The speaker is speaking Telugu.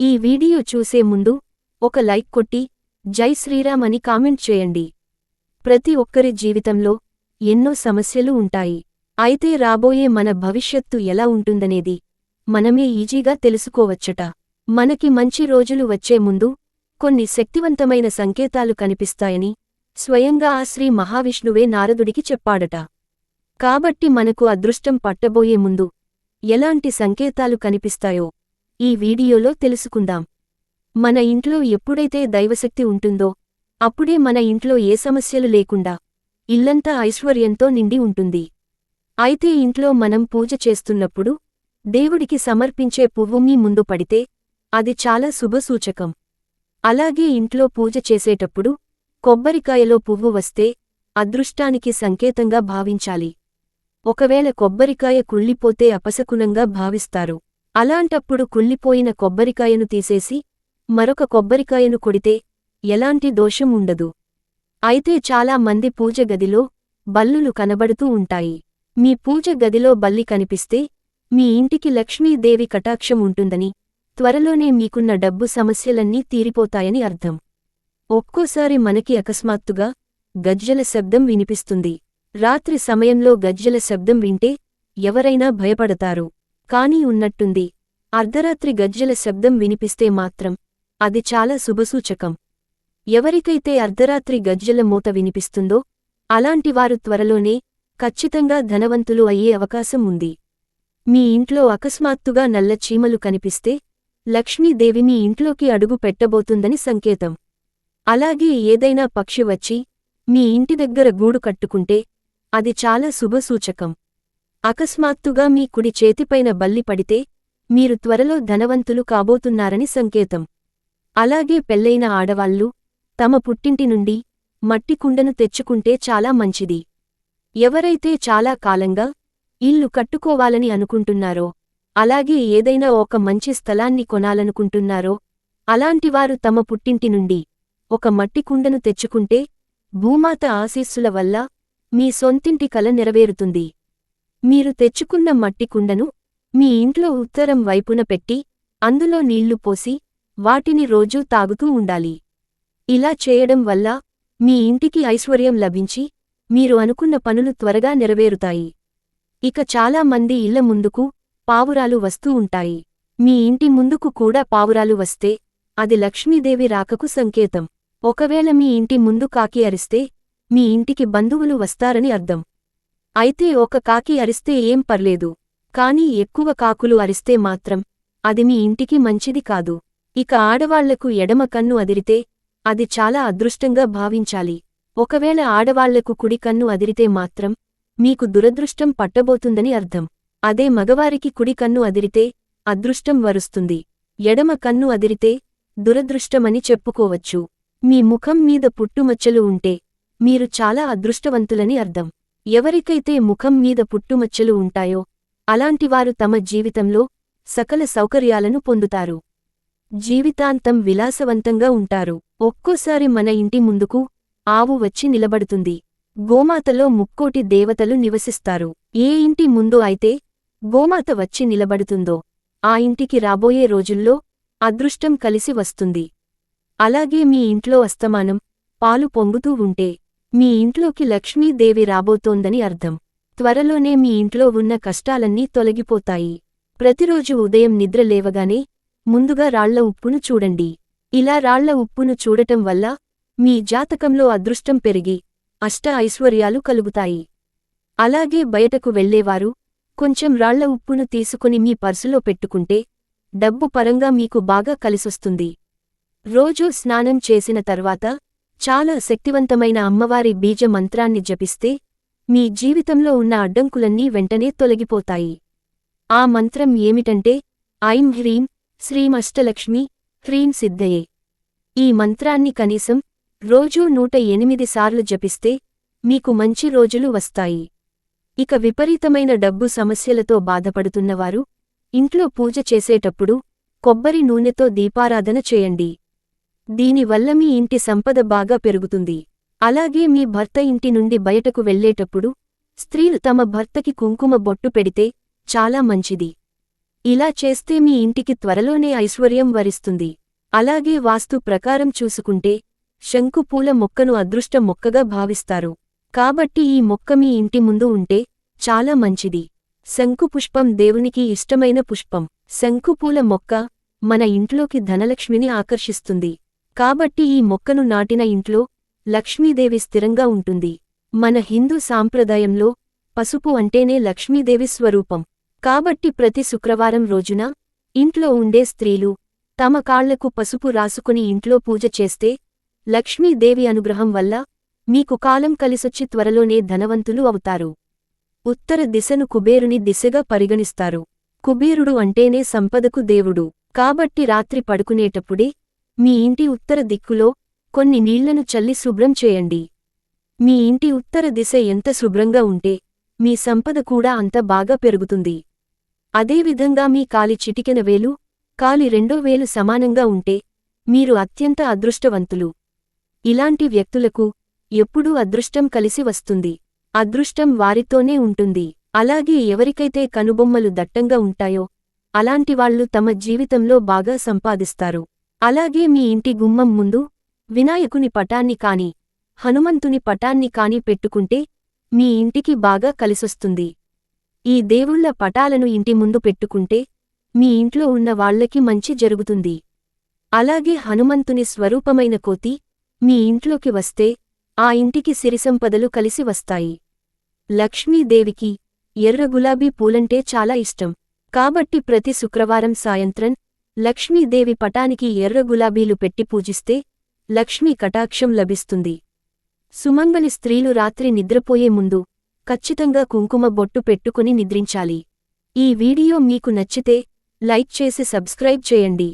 ఈ వీడియో చూసే ముందు ఒక లైక్ కొట్టి జై శ్రీరామ్ అని కామెంట్ చేయండి. ప్రతి ఒక్కరి జీవితంలో ఎన్నో సమస్యలు ఉంటాయి. అయితే రాబోయే మన భవిష్యత్తు ఎలా ఉంటుందనేది మనమే ఈజీగా తెలుసుకోవచ్చట. మనకి మంచి రోజులు వచ్చే ముందు కొన్ని శక్తివంతమైన సంకేతాలు కనిపిస్తాయని స్వయంగా ఆ శ్రీ మహావిష్ణువే నారదుడికి చెప్పాడట. కాబట్టి మనకు అదృష్టం పట్టబోయే ముందు ఎలాంటి సంకేతాలు కనిపిస్తాయో ఈ వీడియోలో తెలుసుకుందాం. మన ఇంట్లో ఎప్పుడైతే దైవశక్తి ఉంటుందో అప్పుడే మన ఇంట్లో ఏ సమస్యలు లేకుండా ఇల్లంతా ఐశ్వర్యంతో నిండి ఉంటుంది. అయితే ఇంట్లో మనం పూజ చేస్తున్నప్పుడు దేవుడికి సమర్పించే పువ్వు మీ ముందు పడితే అది చాలా శుభసూచకం అలాగే ఇంట్లో పూజ చేసేటప్పుడు కొబ్బరికాయలో పువ్వు వస్తే అదృష్టానికి సంకేతంగా భావించాలి. ఒకవేళ కొబ్బరికాయ కుళ్ళిపోతే అపశకునంగా భావిస్తారు. అలాంటప్పుడు కుళ్ళిపోయిన కొబ్బరికాయను తీసేసి మరొక కొబ్బరికాయను కొడితే ఎలాంటి దోషం ఉండదు. అయితే చాలా మంది పూజ గదిలో బల్లులు కనబడుతూ ఉంటాయి. మీ పూజ గదిలో బల్లి కనిపిస్తే మీ ఇంటికి లక్ష్మీదేవి కటాక్షం ఉంటుందని త్వరలోనే మీకున్న డబ్బు సమస్యలన్నీ తీరిపోతాయని అర్థం. ఒక్కోసారి మనకి అకస్మాత్తుగా గజ్జల శబ్దం వినిపిస్తుంది. రాత్రి సమయంలో గజ్జల శబ్దం వింటే ఎవరైనా భయపడతారు. కాని ఉన్నట్టుంది. అర్ధరాత్రి గజ్జల శబ్దం వినిపిస్తే మాత్రం అది చాలా శుభసూచకం. ఎవరికైతే అర్ధరాత్రి గజ్జల మూత వినిపిస్తుందో అలాంటివారు త్వరలోనే ఖచ్చితంగా ధనవంతులు అయ్యే అవకాశం ఉంది. మీ ఇంట్లో అకస్మాత్తుగా నల్ల చీమలు కనిపిస్తే లక్ష్మీదేవి మీ ఇంట్లోకి అడుగు పెట్టబోతుందని సంకేతం. అలాగే ఏదైనా పక్షి వచ్చి మీ ఇంటి దగ్గర గూడు కట్టుకుంటే అది చాలా శుభసూచకం. అకస్మాత్తుగా మీ కుడి చేతిపైన బల్లి పడితే మీరు త్వరలో ధనవంతులు కాబోతున్నారని సంకేతం. అలాగే పెళ్ళైన ఆడవాళ్ళు తమ పుట్టింటి నుండి మట్టి కుండను తెచ్చుకుంటే చాలా మంచిది. ఎవరైతే చాలా కాలంగా ఇల్లు కట్టుకోవాలని అనుకుంటున్నారో అలాగే ఏదైనా ఒక మంచి స్థలాన్ని కొనాలనుకుంటున్నారో అలాంటివారు తమ పుట్టింటి నుండి ఒక మట్టి కుండను తెచ్చుకుంటే భూమాత ఆశీస్సుల వల్ల మీ సొంతింటి కల నెరవేరుతుంది. మీరు తెచ్చుకున్న మట్టి కుండను మీ ఇంట్లో ఉత్తరం వైపున పెట్టి అందులో నీళ్ళు పోసి వాటిని రోజూ తాగుతూ ఉండాలి. ఇలా చేయడం వల్ల మీ ఇంటికి ఐశ్వర్యం లభించి మీరు అనుకున్న పనులు త్వరగా నెరవేరుతాయి. ఇక చాలా మంది ఇళ్ళ ముందుకు పావురాలు వస్తూ ఉంటాయి. మీ ఇంటి ముందుకు కూడా పావురాలు వస్తే అది లక్ష్మీదేవి రాకకు సంకేతం. ఒకవేళ మీ ఇంటి ముందు కాకి అరిస్తే మీ ఇంటికి బంధువులు వస్తారని అర్థం. అయితే ఒక కాకి అరిస్తే ఏం పర్లేదు. కాని ఎక్కువ కాకులు అరిస్తే మాత్రం అది మీ ఇంటికి మంచిది కాదు. ఇక ఆడవాళ్ళకు ఎడమ కన్ను అదిరితే అది చాలా అదృష్టంగా భావించాలి. ఒకవేళ ఆడవాళ్ళకు కుడి కన్ను అదిరితే మాత్రం మీకు దురదృష్టం పట్టబోతుందని అర్థం. అదే మగవారికి కుడి కన్ను అదిరితే అదృష్టం వరుస్తుంది. ఎడమ కన్ను అదిరితే దురదృష్టమని చెప్పుకోవచ్చు. మీ ముఖం మీద పుట్టుమచ్చలు ఉంటే మీరు చాలా అదృష్టవంతులని అర్థం. ఎవరికైతే ముఖం మీద పుట్టుమచ్చలు ఉంటాయో అలాంటివారు తమ జీవితంలో సకల సౌకర్యాలను పొందుతారు. జీవితాంతం విలాసవంతంగా ఉంటారు. ఒక్కోసారి మన ఇంటి ముందుకు ఆవు వచ్చి నిలబడుతుంది. గోమాతలో ముక్కోటి దేవతలు నివసిస్తారు. ఏ ఇంటి ముందు అయితే గోమాత వచ్చి నిలబడుతుందో ఆ ఇంటికి రాబోయే రోజుల్లో అదృష్టం కలిసి వస్తుంది. అలాగే మీ ఇంట్లో అస్తమానం పాలు పొంగుతూ ఉంటే మీ ఇంట్లోకి లక్ష్మీదేవి రాబోతోందని అర్థం. త్వరలోనే మీ ఇంట్లో ఉన్న కష్టాలన్నీ తొలగిపోతాయి. ప్రతిరోజు ఉదయం నిద్ర లేవగానే ముందుగా రాళ్ళ ఉప్పును చూడండి. ఇలా రాళ్ళ ఉప్పును చూడటం వల్ల మీ జాతకంలో అదృష్టం పెరిగి అష్ట ఐశ్వర్యాలు కలుగుతాయి. అలాగే బయటకు వెళ్ళేవారు కొంచెం రాళ్ళ ఉప్పును తీసుకుని మీ పర్సులో పెట్టుకుంటే డబ్బు పరంగా మీకు బాగా కలిసొస్తుంది. రోజూ స్నానం చేసిన తర్వాత చాలా శక్తివంతమైన అమ్మవారి బీజ మంత్రాన్ని జపిస్తే మీ జీవితంలో ఉన్న అడ్డంకులన్నీ వెంటనే తొలగిపోతాయి. ఆ మంత్రం ఏమిటంటే ఐం హ్రీం శ్రీమష్టలక్ష్మి హ్రీం సిద్ధయే. ఈ మంత్రాన్ని కనీసం రోజూ నూట ఎనిమిది సార్లు జపిస్తే మీకు మంచి రోజులు వస్తాయి. ఇక విపరీతమైన డబ్బు సమస్యలతో బాధపడుతున్నవారు ఇంట్లో పూజ చేసేటప్పుడు కొబ్బరి నూనెతో దీపారాధన చేయండి. దీనివల్ల మీ ఇంటి సంపద బాగా పెరుగుతుంది. అలాగే మీ భర్త ఇంటి నుండి బయటకు వెళ్ళేటప్పుడు స్త్రీలు తమ భర్తకి కుంకుమ బొట్టు పెడితే చాలా మంచిది. ఇలా చేస్తే మీ ఇంటికి త్వరలోనే ఐశ్వర్యం వరిస్తుంది. అలాగే వాస్తు ప్రకారం చూసుకుంటే శంకుపూల మొక్కను అదృష్ట మొక్కగా భావిస్తారు. కాబట్టి ఈ మొక్క మీ ఇంటి ముందు ఉంటే చాలా మంచిది. శంకుపుష్పం దేవునికి ఇష్టమైన పుష్పం. శంకుపూల మొక్క మన ఇంట్లోకి ధనలక్ష్మిని ఆకర్షిస్తుంది. కాబట్టి ఈ మొక్కను నాటిన ఇంట్లో లక్ష్మీదేవి స్థిరంగా ఉంటుంది. మన హిందూ సాంప్రదాయంలో పసుపు అంటేనే లక్ష్మీదేవి స్వరూపం. కాబట్టి ప్రతి శుక్రవారం రోజున ఇంట్లో ఉండే స్త్రీలు తమ కాళ్ళకు పసుపు రాసుకుని ఇంట్లో పూజ చేస్తే లక్ష్మీదేవి అనుగ్రహం వల్ల మీకు కాలం కలిసొచ్చి త్వరలోనే ధనవంతులు అవుతారు. ఉత్తర దిశను కుబేరుని దిశగా పరిగణిస్తారు. కుబేరుడు అంటేనే సంపదకు దేవుడు. కాబట్టి రాత్రి పడుకునేటప్పుడే మీ ఇంటి ఉత్తర దిక్కులో కొన్ని నీళ్ళను చల్లి శుభ్రం చేయండి. మీ ఇంటి ఉత్తర దిశ ఎంత శుభ్రంగా ఉంటే మీ సంపద కూడా అంత బాగా పెరుగుతుంది. అదేవిధంగా మీ కాలి చిటికెన వేలు కాలి రెండో వేలు సమానంగా ఉంటే మీరు అత్యంత అదృష్టవంతులు. ఇలాంటి వ్యక్తులకు ఎప్పుడూ అదృష్టం కలిసి వస్తుంది. అదృష్టం వారితోనే ఉంటుంది. అలాగే ఎవరికైతే కనుబొమ్మలు దట్టంగా ఉంటాయో అలాంటివాళ్ళు తమ జీవితంలో బాగా సంపాదిస్తారు. అలాగే మీ ఇంటి గుమ్మం ముందు వినాయకుని పటాన్ని కాని హనుమంతుని పటాన్ని కాని పెట్టుకుంటే మీ ఇంటికి బాగా కలిసొస్తుంది. ఈ దేవుళ్ళ పటాలను ఇంటి ముందు పెట్టుకుంటే మీ ఇంట్లో ఉన్న వాళ్ళకి మంచి జరుగుతుంది. అలాగే హనుమంతుని స్వరూపమైన కోతి మీ ఇంట్లోకి వస్తే ఆ ఇంటికి సిరిసంపదలు కలిసి వస్తాయి. లక్ష్మీదేవికి ఎర్ర గులాబీ పూలంటే చాలా ఇష్టం. కాబట్టి ప్రతి శుక్రవారం సాయంత్రం లక్ష్మీదేవి పటానికి ఎర్ర గులాబీలు పెట్టి పూజిస్తే లక్ష్మీ కటాక్షం లభిస్తుంది. సుమంగలి స్త్రీలు రాత్రి నిద్రపోయే ముందు ఖచ్చితంగా కుంకుమ బొట్టు పెట్టుకుని నిద్రించాలి. ఈ వీడియో మీకు నచ్చితే లైక్ చేసి సబ్స్క్రైబ్ చేయండి.